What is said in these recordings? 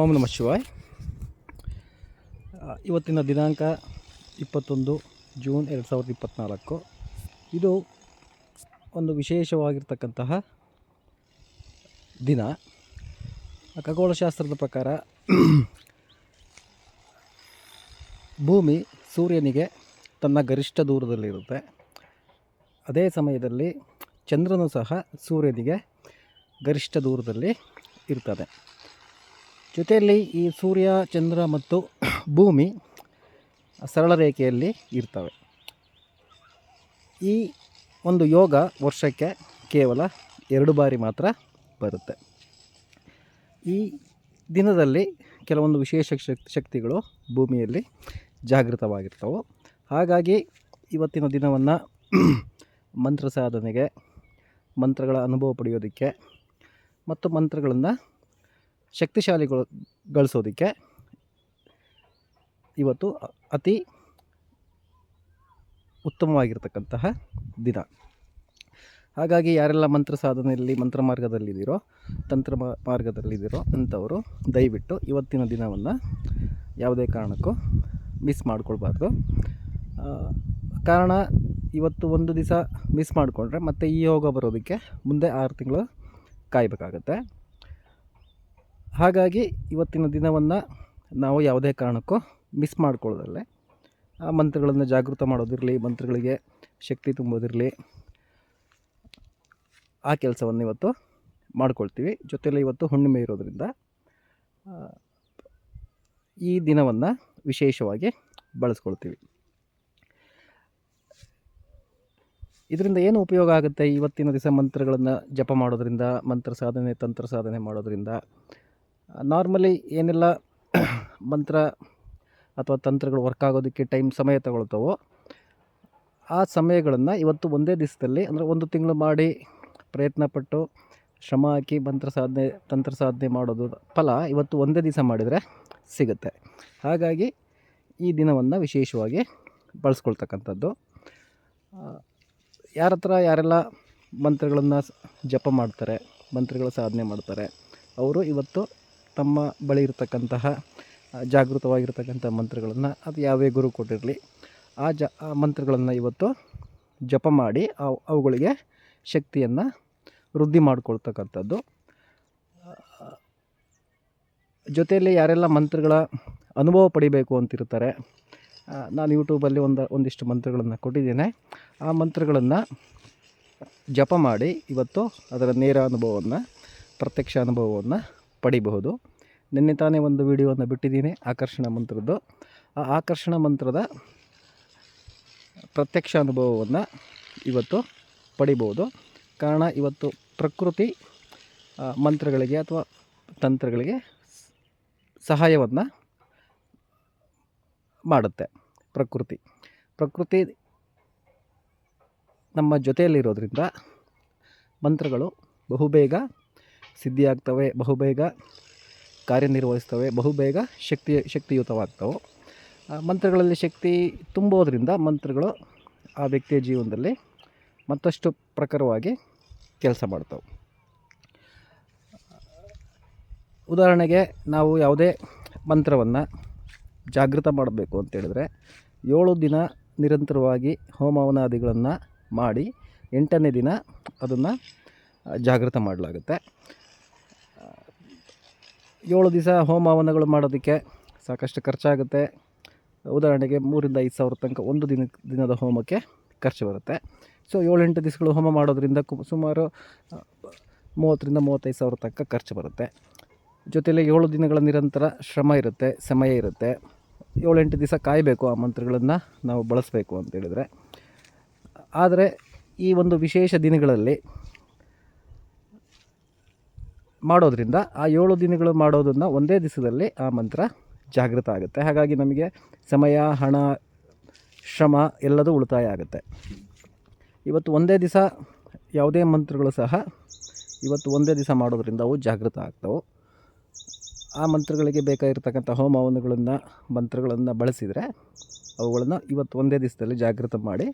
ಓಂ ನಮ ಶಿವಾಯ್. ಇವತ್ತಿನ ದಿನಾಂಕ ಇಪ್ಪತ್ತೊಂದು ಜೂನ್ ಎರಡು ಸಾವಿರದ ಇಪ್ಪತ್ತ್ನಾಲ್ಕು ಇದು ಒಂದು ವಿಶೇಷವಾಗಿರ್ತಕ್ಕಂತಹ ದಿನ. ಖಗೋಳಶಾಸ್ತ್ರದ ಪ್ರಕಾರ ಭೂಮಿ ಸೂರ್ಯನಿಗೆ ತನ್ನ ಗರಿಷ್ಠ ದೂರದಲ್ಲಿರುತ್ತೆ. ಅದೇ ಸಮಯದಲ್ಲಿ ಚಂದ್ರನು ಸಹ ಸೂರ್ಯನಿಗೆ ಗರಿಷ್ಠ ದೂರದಲ್ಲಿ ಇರ್ತದೆ. ಜೊತೆಯಲ್ಲಿ ಈ ಸೂರ್ಯ, ಚಂದ್ರ ಮತ್ತು ಭೂಮಿ ಸರಳ ರೇಖೆಯಲ್ಲಿ ಇರ್ತವೆ. ಈ ಒಂದು ಯೋಗ ವರ್ಷಕ್ಕೆ ಕೇವಲ ಎರಡು ಬಾರಿ ಮಾತ್ರ ಬರುತ್ತೆ. ಈ ದಿನದಲ್ಲಿ ಕೆಲವೊಂದು ವಿಶೇಷ ಶಕ್- ಶಕ್ತಿಗಳು ಭೂಮಿಯಲ್ಲಿ ಜಾಗೃತವಾಗಿರ್ತವೆ. ಹಾಗಾಗಿ ಇವತ್ತಿನ ದಿನವನ್ನು ಮಂತ್ರ ಸಾಧನೆಗೆ, ಮಂತ್ರಗಳ ಅನುಭವ ಪಡೆಯೋದಕ್ಕೆ ಮತ್ತು ಮಂತ್ರಗಳನ್ನು ಶಕ್ತಿಶಾಲಿಗಳು ಗಳಿಸೋದಕ್ಕೆ ಇವತ್ತು ಅತಿ ಉತ್ತಮವಾಗಿರ್ತಕ್ಕಂತಹ ದಿನ. ಹಾಗಾಗಿ ಯಾರೆಲ್ಲ ಮಂತ್ರ ಸಾಧನೆಯಲ್ಲಿ, ಮಂತ್ರ ಮಾರ್ಗದಲ್ಲಿದ್ದೀರೋ, ತಂತ್ರ ಮಾರ್ಗದಲ್ಲಿದ್ದೀರೋ ಅಂಥವರು ದಯವಿಟ್ಟು ಇವತ್ತಿನ ದಿನವನ್ನು ಯಾವುದೇ ಕಾರಣಕ್ಕೂ ಮಿಸ್ ಮಾಡಿಕೊಳ್ಬಾರ್ದು. ಕಾರಣ ಇವತ್ತು ಒಂದು ದಿವಸ ಮಿಸ್ ಮಾಡಿಕೊಂಡ್ರೆ ಮತ್ತೆ ಈ ಯೋಗ ಬರೋದಕ್ಕೆ ಮುಂದೆ ಆರು ತಿಂಗಳು ಕಾಯಬೇಕಾಗತ್ತೆ. ಹಾಗಾಗಿ ಇವತ್ತಿನ ದಿನವನ್ನು ನಾವು ಯಾವುದೇ ಕಾರಣಕ್ಕೂ ಮಿಸ್ ಮಾಡ್ಕೊಳ್ಳೋದಲ್ಲೇ. ಆ ಮಂತ್ರಗಳನ್ನು ಜಾಗೃತ ಮಾಡೋದಿರಲಿ, ಮಂತ್ರಗಳಿಗೆ ಶಕ್ತಿ ತುಂಬೋದಿರಲಿ. ಆ ಕೆಲಸವನ್ನು ಇವತ್ತು ಮಾಡ್ಕೊಳ್ತೀವಿ. ಜೊತೆಯಲ್ಲಿ ಇವತ್ತು ಹುಣ್ಣಿಮೆ ಇರೋದರಿಂದ ಈ ದಿನವನ್ನು ವಿಶೇಷವಾಗಿ ಬಳಸ್ಕೊಳ್ತೀವಿ. ಇದರಿಂದ ಏನು ಉಪಯೋಗ ಆಗುತ್ತೆ? ಇವತ್ತಿನ ದಿವಸ ಮಂತ್ರಗಳನ್ನು ಜಪ ಮಾಡೋದರಿಂದ, ಮಂತ್ರ ಸಾಧನೆ, ತಂತ್ರ ಸಾಧನೆ ಮಾಡೋದ್ರಿಂದ ನಾರ್ಮಲಿ ಏನೆಲ್ಲ ಮಂತ್ರ ಅಥವಾ ತಂತ್ರಗಳು ವರ್ಕ್ ಆಗೋದಕ್ಕೆ ಟೈಮ್ ಸಮಯ ತಗೊಳ್ತಾವೋ, ಆ ಸಮಯಗಳನ್ನು ಇವತ್ತು ಒಂದೇ ದಿವಸದಲ್ಲಿ ಅಂದರೆ ಒಂದು ತಿಂಗಳು ಮಾಡಿ ಪ್ರಯತ್ನಪಟ್ಟು ಶ್ರಮ ಹಾಕಿ ಮಂತ್ರ ಸಾಧನೆ, ತಂತ್ರ ಸಾಧನೆ ಮಾಡೋದು ಫಲ ಇವತ್ತು ಒಂದೇ ದಿವಸ ಮಾಡಿದರೆ ಸಿಗುತ್ತೆ. ಹಾಗಾಗಿ ಈ ದಿನವನ್ನು ವಿಶೇಷವಾಗಿ ಬಳಸ್ಕೊಳ್ತಕ್ಕಂಥದ್ದು. ಯಾರ ಹತ್ರ ಯಾರೆಲ್ಲ ಮಂತ್ರಗಳನ್ನು ಜಪ ಮಾಡ್ತಾರೆ, ಮಂತ್ರಗಳ ಸಾಧನೆ ಮಾಡ್ತಾರೆ, ಅವರು ಇವತ್ತು ತಮ್ಮ ಬಳಿ ಇರತಕ್ಕಂತಹ ಜಾಗೃತವಾಗಿರ್ತಕ್ಕಂಥ ಮಂತ್ರಗಳನ್ನು ಅದು ಯಾವೇ ಗುರು ಕೊಟ್ಟಿರಲಿ, ಆ ಜ, ಆ ಮಂತ್ರಗಳನ್ನು ಇವತ್ತು ಜಪ ಮಾಡಿ ಅವು, ಅವುಗಳಿಗೆ ಶಕ್ತಿಯನ್ನು ವೃದ್ಧಿ ಮಾಡಿಕೊಳ್ತಕ್ಕಂಥದ್ದು. ಜೊತೆಯಲ್ಲಿ ಯಾರೆಲ್ಲ ಮಂತ್ರಗಳ ಅನುಭವ ಪಡಿಬೇಕು ಅಂತಿರ್ತಾರೆ ನಾನು ಯೂಟ್ಯೂಬಲ್ಲಿ ಒಂದು, ಒಂದಿಷ್ಟು ಮಂತ್ರಗಳನ್ನು ಕೊಟ್ಟಿದ್ದೇನೆ. ಆ ಮಂತ್ರಗಳನ್ನು ಜಪ ಮಾಡಿ ಇವತ್ತು ಅದರ ನೇರ ಅನುಭವವನ್ನು, ಪ್ರತ್ಯಕ್ಷ ಅನುಭವವನ್ನು ಪಡಿಬಹುದು. ನಿನ್ನೆ ತಾನೇ ಒಂದು ವಿಡಿಯೋವನ್ನು ಬಿಟ್ಟಿದ್ದೀನಿ, ಆಕರ್ಷಣ ಮಂತ್ರದ್ದು. ಆ ಆಕರ್ಷಣ ಮಂತ್ರದ ಪ್ರತ್ಯಕ್ಷ ಅನುಭವವನ್ನು ಇವತ್ತು ಪಡಿಬೋದು ಕಾರಣ ಇವತ್ತು ಪ್ರಕೃತಿ ಮಂತ್ರಗಳಿಗೆ ಅಥವಾ ತಂತ್ರಗಳಿಗೆ ಸಹಾಯವನ್ನು ಮಾಡುತ್ತೆ ಪ್ರಕೃತಿ. ಪ್ರಕೃತಿ ನಮ್ಮ ಜೊತೆಯಲ್ಲಿರೋದ್ರಿಂದ ಮಂತ್ರಗಳು ಬಹುಬೇಗ ಸಿದ್ಧಿಯಾಗ್ತವೆ, ಬಹುಬೇಗ ಕಾರ್ಯನಿರ್ವಹಿಸ್ತವೆ, ಬಹುಬೇಗ ಶಕ್ತಿ, ಶಕ್ತಿಯುತವಾಗ್ತವೆ. ಮಂತ್ರಗಳಲ್ಲಿ ಶಕ್ತಿ ತುಂಬೋದ್ರಿಂದ ಮಂತ್ರಗಳು ಆ ವ್ಯಕ್ತಿಯ ಜೀವನದಲ್ಲಿ ಮತ್ತಷ್ಟು ಪ್ರಖರವಾಗಿ ಕೆಲಸ ಮಾಡ್ತವೆ. ಉದಾಹರಣೆಗೆ ನಾವು ಯಾವುದೇ ಮಂತ್ರವನ್ನು ಜಾಗೃತ ಮಾಡಬೇಕು ಅಂತೇಳಿದರೆ ಏಳು ದಿನ ನಿರಂತರವಾಗಿ ಹೋಮವನಾದಿಗಳನ್ನು ಮಾಡಿ, ಎಂಟನೇ ದಿನ ಅದನ್ನು ಜಾಗೃತ ಮಾಡಲಾಗುತ್ತೆ. ಏಳು ದಿವಸ ಹೋಮ ಹವನಗಳು ಮಾಡೋದಕ್ಕೆ ಸಾಕಷ್ಟು ಖರ್ಚಾಗುತ್ತೆ. ಉದಾಹರಣೆಗೆ ಮೂರಿಂದ ಐದು ಸಾವಿರ ತನಕ ಒಂದು ದಿನ, ದಿನದ ಹೋಮಕ್ಕೆ ಖರ್ಚು ಬರುತ್ತೆ. ಸೊ ಏಳೆಂಟು ದಿವಸಗಳು ಹೋಮ ಮಾಡೋದ್ರಿಂದ ಸುಮಾರು ಮೂವತ್ತರಿಂದ ಮೂವತ್ತೈದು ಸಾವಿರ ತನಕ ಖರ್ಚು ಬರುತ್ತೆ. ಜೊತೆಯಲ್ಲಿ ಏಳು ದಿನಗಳ ನಿರಂತರ ಶ್ರಮ ಇರುತ್ತೆ, ಸಮಯ ಇರುತ್ತೆ. ಏಳೆಂಟು ದಿವಸ ಕಾಯಬೇಕು ಆ ಮಂತ್ರಗಳನ್ನು ನಾವು ಬಳಸಬೇಕು ಅಂತೇಳಿದರೆ ಆದರೆ ಈ ಒಂದು ವಿಶೇಷ ದಿನಗಳಲ್ಲಿ ಮಾಡೋದ್ರಿಂದ ಆ ಏಳು ದಿನಗಳು ಮಾಡೋದನ್ನು ಒಂದೇ ದಿವಸದಲ್ಲಿ ಆ ಮಂತ್ರ ಜಾಗೃತ ಆಗುತ್ತೆ. ಹಾಗಾಗಿ ನಮಗೆ ಸಮಯ, ಹಣ, ಶ್ರಮ ಎಲ್ಲದೂ ಉಳಿತಾಯ ಆಗುತ್ತೆ. ಇವತ್ತು ಒಂದೇ ದಿವಸ ಯಾವುದೇ ಮಂತ್ರಗಳು ಸಹ ಇವತ್ತು ಒಂದೇ ದಿವಸ ಮಾಡೋದರಿಂದ ಅವು ಜಾಗೃತ ಆಗ್ತವೆ. ಆ ಮಂತ್ರಗಳಿಗೆ ಬೇಕಾಗಿರ್ತಕ್ಕಂಥ ಹೋಮ ಹವನಗಳನ್ನು, ಮಂತ್ರಗಳನ್ನು ಬಳಸಿದರೆ ಅವುಗಳನ್ನು ಇವತ್ತು ಒಂದೇ ದಿವಸದಲ್ಲಿ ಜಾಗೃತ ಮಾಡಿ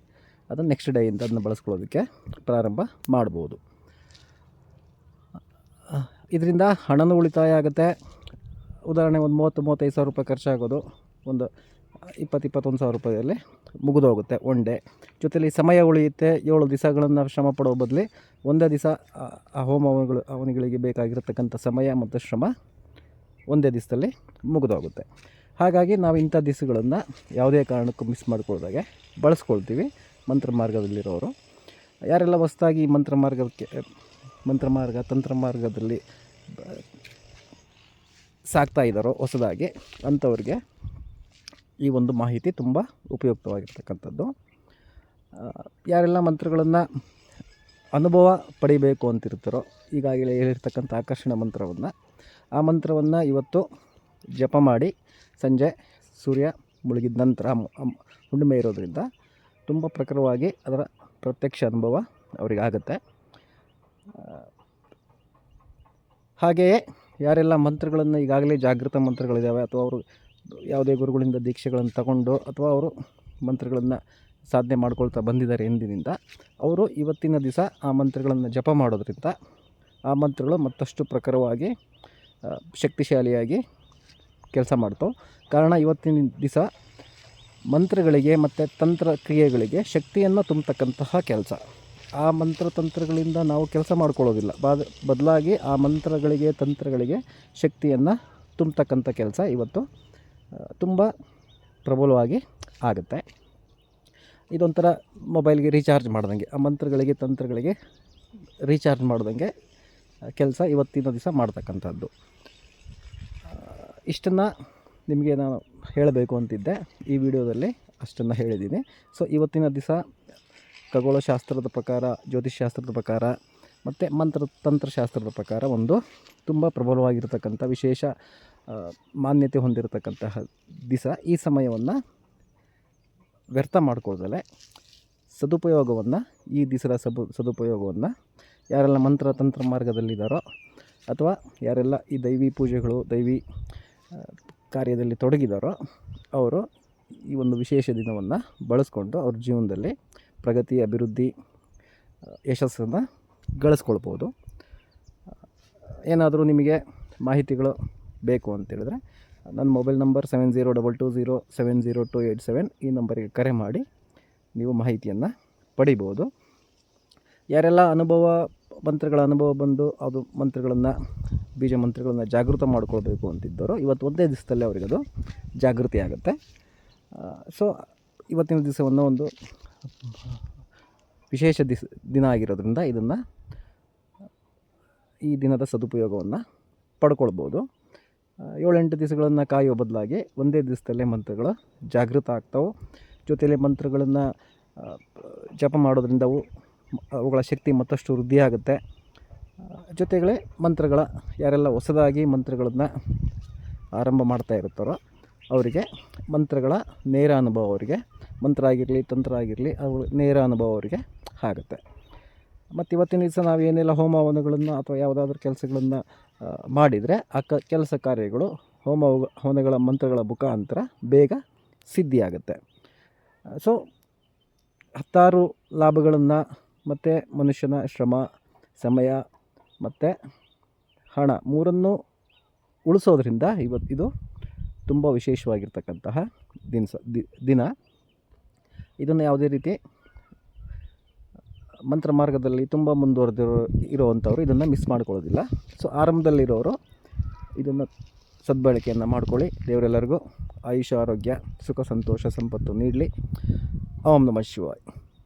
ಅದನ್ನು ನೆಕ್ಸ್ಟ್ ಡೇಯಿಂದ ಅದನ್ನು ಬಳಸ್ಕೊಳ್ಳೋದಕ್ಕೆ ಪ್ರಾರಂಭ ಮಾಡ್ಬೋದು. ಇದರಿಂದ ಹಣನೂ ಉಳಿತಾಯ ಆಗುತ್ತೆ. ಉದಾಹರಣೆ ಒಂದು ಮೂವತ್ತು, ಮೂವತ್ತೈದು ಸಾವಿರ ರೂಪಾಯಿ ಖರ್ಚಾಗೋದು. ಒಂದು ಇಪ್ಪತ್ತು, ಇಪ್ಪತ್ತೊಂದು ಸಾವಿರ ರೂಪಾಯಲ್ಲಿ ಮುಗಿದೋಗುತ್ತೆ ಒನ್ ಡೇ. ಜೊತೆಲಿ ಸಮಯ ಉಳಿಯುತ್ತೆ. ಏಳು ದಿವಸಗಳನ್ನು ಶ್ರಮ ಪಡೋ ಬದಲಿ ಒಂದೇ ದಿವಸ ಆ ಹೋಮ ಅವನಿಗಳಿಗೆ ಬೇಕಾಗಿರತಕ್ಕಂಥ ಸಮಯ ಮತ್ತು ಶ್ರಮ ಒಂದೇ ದಿವಸದಲ್ಲಿ ಮುಗಿದೋಗುತ್ತೆ ಹಾಗಾಗಿ ನಾವು ಇಂಥ ದಿವಸಗಳನ್ನು ಯಾವುದೇ ಕಾರಣಕ್ಕೂ ಮಿಸ್ ಮಾಡಿಕೊಳ್ದಾಗೆ ಬಳಸ್ಕೊಳ್ತೀವಿ. ಮಂತ್ರ ಮಾರ್ಗದಲ್ಲಿರೋರು ಯಾರೆಲ್ಲ ಹೊಸ್ದಾಗಿ ಮಂತ್ರ ಮಾರ್ಗಕ್ಕೆ ಮಂತ್ರ ಮಾರ್ಗ ತಂತ್ರ ಮಾರ್ಗದಲ್ಲಿ ಸಾಕ್ತಾ ಇದ್ದಾರೋ ಹೊಸದಾಗಿ ಅಂಥವ್ರಿಗೆ ಈ ಒಂದು ಮಾಹಿತಿ ತುಂಬ ಉಪಯುಕ್ತವಾಗಿರ್ತಕ್ಕಂಥದ್ದು. ಯಾರೆಲ್ಲ ಮಂತ್ರಗಳನ್ನು ಅನುಭವ ಪಡಿಬೇಕು ಅಂತಿರ್ತಾರೋ, ಈಗಾಗಲೇ ಹೇಳಿರ್ತಕ್ಕಂಥ ಆಕರ್ಷಣ ಮಂತ್ರವನ್ನು, ಆ ಮಂತ್ರವನ್ನು ಇವತ್ತು ಜಪ ಮಾಡಿ ಸಂಜೆ ಸೂರ್ಯ ಮುಳುಗಿದ ನಂತರ ಹುಣ್ಣಿಮೆ ಇರೋದರಿಂದ ತುಂಬ ಪ್ರಖರವಾಗಿ ಅದರ ಪ್ರತ್ಯಕ್ಷ ಅನುಭವ ಅವರಿಗೆ ಆಗುತ್ತೆ ಹಾಗೆಯೇ ಯಾರೆಲ್ಲ ಮಂತ್ರಗಳನ್ನು ಈಗಾಗಲೇ ಜಾಗೃತ ಮಂತ್ರಗಳಿದ್ದಾವೆ ಅಥವಾ ಅವರು ಯಾವುದೇ ಗುರುಗಳಿಂದ ದೀಕ್ಷೆಗಳನ್ನು ತಗೊಂಡು ಅಥವಾ ಅವರು ಮಂತ್ರಗಳನ್ನು ಸಾಧನೆ ಮಾಡ್ಕೊಳ್ತಾ ಬಂದಿದ್ದಾರೆ ಎಂದಿನಿಂದ, ಅವರು ಇವತ್ತಿನ ದಿವಸ ಆ ಮಂತ್ರಗಳನ್ನು ಜಪ ಮಾಡೋದ್ರಿಂದ ಆ ಮಂತ್ರಗಳು ಮತ್ತಷ್ಟು ಪ್ರಖರವಾಗಿ ಶಕ್ತಿಶಾಲಿಯಾಗಿ ಕೆಲಸ ಮಾಡ್ತಾವೆ ಕಾರಣ ಇವತ್ತಿನ ದಿವಸ ಮಂತ್ರಗಳಿಗೆ ಮತ್ತು ತಂತ್ರ ಕ್ರಿಯೆಗಳಿಗೆ ಶಕ್ತಿಯನ್ನು ತುಂಬತಕ್ಕಂತಹ ಕೆಲಸ. ಆ ಮಂತ್ರ ತಂತ್ರಗಳಿಂದ ನಾವು ಕೆಲಸ ಮಾಡ್ಕೊಳ್ಳೋದಿಲ್ಲ. ಬಾದ, ಬದಲಾಗಿ ಆ ಮಂತ್ರಗಳಿಗೆ, ತಂತ್ರಗಳಿಗೆ ಶಕ್ತಿಯನ್ನು ತುಂಬತಕ್ಕಂಥ ಕೆಲಸ ಇವತ್ತು ತುಂಬ ಪ್ರಬಲವಾಗಿ ಆಗುತ್ತೆ. ಇದೊಂಥರ ಮೊಬೈಲ್ಗೆ ರೀಚಾರ್ಜ್ ಮಾಡ್ದಂಗೆ, ಆ ಮಂತ್ರಗಳಿಗೆ, ತಂತ್ರಗಳಿಗೆ ರೀಚಾರ್ಜ್ ಮಾಡ್ದಂಗೆ ಕೆಲಸ ಇವತ್ತಿನ ದಿವಸ ಮಾಡ್ತಕ್ಕಂಥದ್ದು. ಇಷ್ಟನ್ನು ನಿಮಗೆ ನಾನು ಹೇಳಬೇಕು ಅಂತಿದ್ದೆ. ಈ ವಿಡಿಯೋದಲ್ಲಿ ಅಷ್ಟನ್ನು ಹೇಳಿದ್ದೀನಿ. ಸೊ ಇವತ್ತಿನ ದಿವಸ ಖಗೋಳಶಾಸ್ತ್ರದ ಪ್ರಕಾರ ಜ್ಯೋತಿಷ್ಶಾಸ್ತ್ರದ ಪ್ರಕಾರ ಮತ್ತು ಮಂತ್ರ, ತಂತ್ರಶಾಸ್ತ್ರದ ಪ್ರಕಾರ ಒಂದು ತುಂಬ ಪ್ರಬಲವಾಗಿರತಕ್ಕಂಥ ವಿಶೇಷ ಮಾನ್ಯತೆ ಹೊಂದಿರತಕ್ಕಂತಹ ದಿವಸ ಈ ಸಮಯವನ್ನು ವ್ಯರ್ಥ ಮಾಡ್ಕೊಳ್ದಲೆ ಸದುಪಯೋಗವನ್ನು, ಈ ದಿಸರ ಸಬು, ಸದುಪಯೋಗವನ್ನು ಯಾರೆಲ್ಲ ಮಂತ್ರ, ತಂತ್ರ ಮಾರ್ಗದಲ್ಲಿದ್ದಾರೋ ಅಥವಾ ಯಾರೆಲ್ಲ ಈ ದೈವಿ ಪೂಜೆಗಳು, ದೈವಿ ಕಾರ್ಯದಲ್ಲಿ ತೊಡಗಿದಾರೋ, ಅವರು ಈ ಒಂದು ವಿಶೇಷ ದಿನವನ್ನು ಬಳಸ್ಕೊಂಡು ಅವ್ರ ಜೀವನದಲ್ಲಿ ಪ್ರಗತಿ, ಅಭಿವೃದ್ಧಿ, ಯಶಸ್ಸನ್ನು ಗಳಿಸ್ಕೊಳ್ಬೋದು. ಏನಾದರೂ ನಿಮಗೆ ಮಾಹಿತಿಗಳು ಬೇಕು ಅಂತೇಳಿದ್ರೆ ನನ್ನ mobile number seven zero double two zero seven zero two eight seven ಈ ನಂಬರಿಗೆ ಕರೆ ಮಾಡಿ ನೀವು ಮಾಹಿತಿಯನ್ನು ಪಡಿಬೋದು. ಯಾರೆಲ್ಲ ಅನುಭವ ಮಂತ್ರಗಳ ಅನುಭವ ಬಂದು ಅದು ಮಂತ್ರಗಳನ್ನು, ಬೀಜ ಮಂತ್ರಗಳನ್ನು ಜಾಗೃತ ಮಾಡ್ಕೊಳ್ಬೇಕು ಅಂತಿದ್ದವರು ಇವತ್ತು ಒಂದೇ ದಿವಸದಲ್ಲೇ ಅವರಿಗದು ಜಾಗೃತಿ ಆಗುತ್ತೆ ಸೊ ಇವತ್ತಿನ ದಿವಸವನ್ನು ಒಂದು ವಿಶೇಷ ದಿಸ್ ದಿನ ಆಗಿರೋದ್ರಿಂದ ಇದನ್ನು ಈ ದಿನದ ಸದುಪಯೋಗವನ್ನು ಪಡ್ಕೊಳ್ಬೋದು. ಏಳೆಂಟು ದಿವಸಗಳನ್ನು ಕಾಯುವ ಬದಲಾಗಿ ಒಂದೇ ದಿವಸದಲ್ಲೇ ಮಂತ್ರಗಳು ಜಾಗೃತ ಆಗ್ತಾವೆ. ಜೊತೆಯಲ್ಲಿ ಮಂತ್ರಗಳನ್ನು ಜಪ ಮಾಡೋದ್ರಿಂದ ಅವು, ಅವುಗಳ ಶಕ್ತಿ ಮತ್ತಷ್ಟು ವೃದ್ಧಿ ಆಗುತ್ತೆ. ಜೊತೆಗಳೇ ಮಂತ್ರಗಳ, ಯಾರೆಲ್ಲ ಹೊಸದಾಗಿ ಮಂತ್ರಗಳನ್ನು ಆರಂಭ ಮಾಡ್ತಾ ಇರ್ತಾರೋ, ಅವರಿಗೆ ಮಂತ್ರಗಳ ನೇರ ಅನುಭವ ಅವರಿಗೆ ಮಂತ್ರ ಆಗಿರಲಿ, ತಂತ್ರ ಆಗಿರಲಿ ಅವು ನೇರ ಅನುಭವ ಅವರಿಗೆ ಆಗುತ್ತೆ. ಮತ್ತು ಇವತ್ತಿನ ದಿವಸ ನಾವು ಏನೆಲ್ಲ ಹೋಮ ಹವನಗಳನ್ನು ಅಥವಾ ಯಾವುದಾದ್ರೂ ಕೆಲಸಗಳನ್ನು ಮಾಡಿದರೆ ಆ ಕ, ಕೆಲಸ ಕಾರ್ಯಗಳು ಹೋಮ ಹವನಗಳ ಮಂತ್ರಗಳ ಮುಖಾಂತರ ಬೇಗ ಸಿದ್ಧಿಯಾಗುತ್ತೆ. ಸೊ ಹತ್ತಾರು ಲಾಭಗಳನ್ನು ಮತ್ತು ಮನುಷ್ಯನ ಶ್ರಮ, ಸಮಯ ಮತ್ತು ಹಣ ಮೂರನ್ನು ಉಳಿಸೋದ್ರಿಂದ ಇವತ್ತು ಇದು ತುಂಬ ವಿಶೇಷವಾಗಿರ್ತಕ್ಕಂತಹ ದಿನಸ, ದಿ- ದಿನ. ಇದನ್ನು ಯಾವುದೇ ರೀತಿ ಮಂತ್ರ ಮಾರ್ಗದಲ್ಲಿ ತುಂಬ ಮುಂದುವರೆದಿರೋ ಇರುವಂಥವ್ರು ಇದನ್ನು ಮಿಸ್ ಮಾಡ್ಕೊಳ್ಳೋದಿಲ್ಲ. ಸೊ ಆರಂಭದಲ್ಲಿರೋರು ಇದನ್ನು ಸದ್ಬಳಕೆಯನ್ನು ಮಾಡ್ಕೊಳ್ಳಿ. ದೇವರೆಲ್ಲರಿಗೂ ಆಯುಷ ಆರೋಗ್ಯ ಸುಖ, ಸಂತೋಷ, ಸಂಪತ್ತು ನೀಡಲಿ. ಓಂ ನಮಃ ಶಿವಾಯ್.